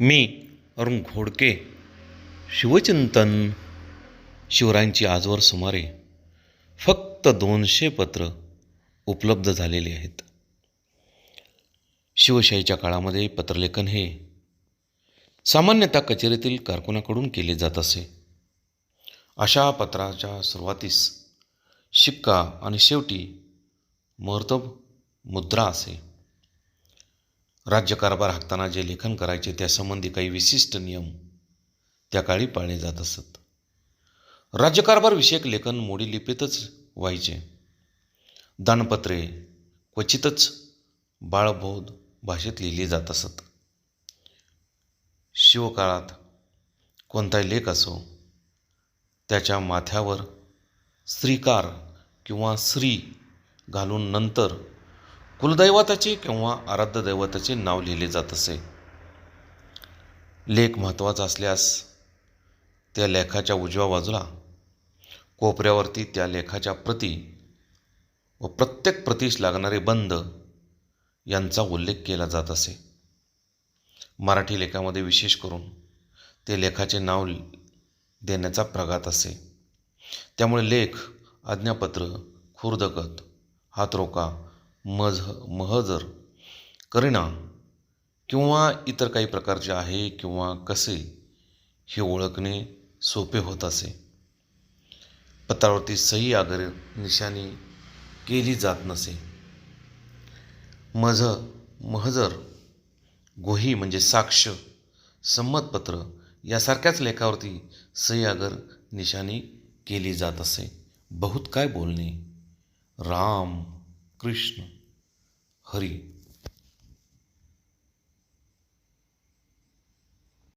मी अरुण घोडके शिवचिंतन शिवरायांची आजवर सुमारे फक्त दोनशे पत्र उपलब्ध झालेली आहेत. शिवशाहीच्या काळामध्ये पत्रलेखन हे सामान्यतः कचेरीतील कारकुनाकडून केले जात असे. अशा पत्राच्या सुरुवातीस शिक्का आणि शेवटी मुहूर्तब मुद्रा असे. राज्यकारभार हाकताना जे लेखन करायचे त्यासंबंधी काही विशिष्ट नियम त्या काळी पाळले जात असत. राज्यकारभारविषयक लेखन मोडी लिपीतच व्हायचे. दानपत्रे क्वचितच बाळबोध भाषेत लिहिली जात असत. शिवकाळात कोणताही लेख असो त्याच्या माथ्यावर स्त्रीकार किंवा स्त्री घालून नंतर कुलदैवताचे किंवा आराध्य दैवताचे नाव लिहिले जात असे. लेख महत्त्वाचा असल्यास त्या लेखाच्या उजव्या बाजूला कोपऱ्यावरती त्या लेखाच्या प्रती व प्रत्येक प्रतीस लागणारे बंद यांचा उल्लेख केला जात असे. मराठी लेखामध्ये विशेष करून ते लेखाचे नाव देण्याचा प्रघात असे. त्यामुळे लेख आज्ञापत्र खुर्दकत हातरोका मज महजर करिणा किंवा इतर काही प्रकारचे आहे किंवा कसे हे ओळखणे सोपे होत असे. पत्रावरती सही आगर निशाणी केली जात नसे. मज महजर गोही म्हणजे साक्ष संमतपत्र यासारख्याच लेखावरती सही आगर निशाणी केली जात असे. बहुत काय बोलणे? राम कृष्ण. હરી.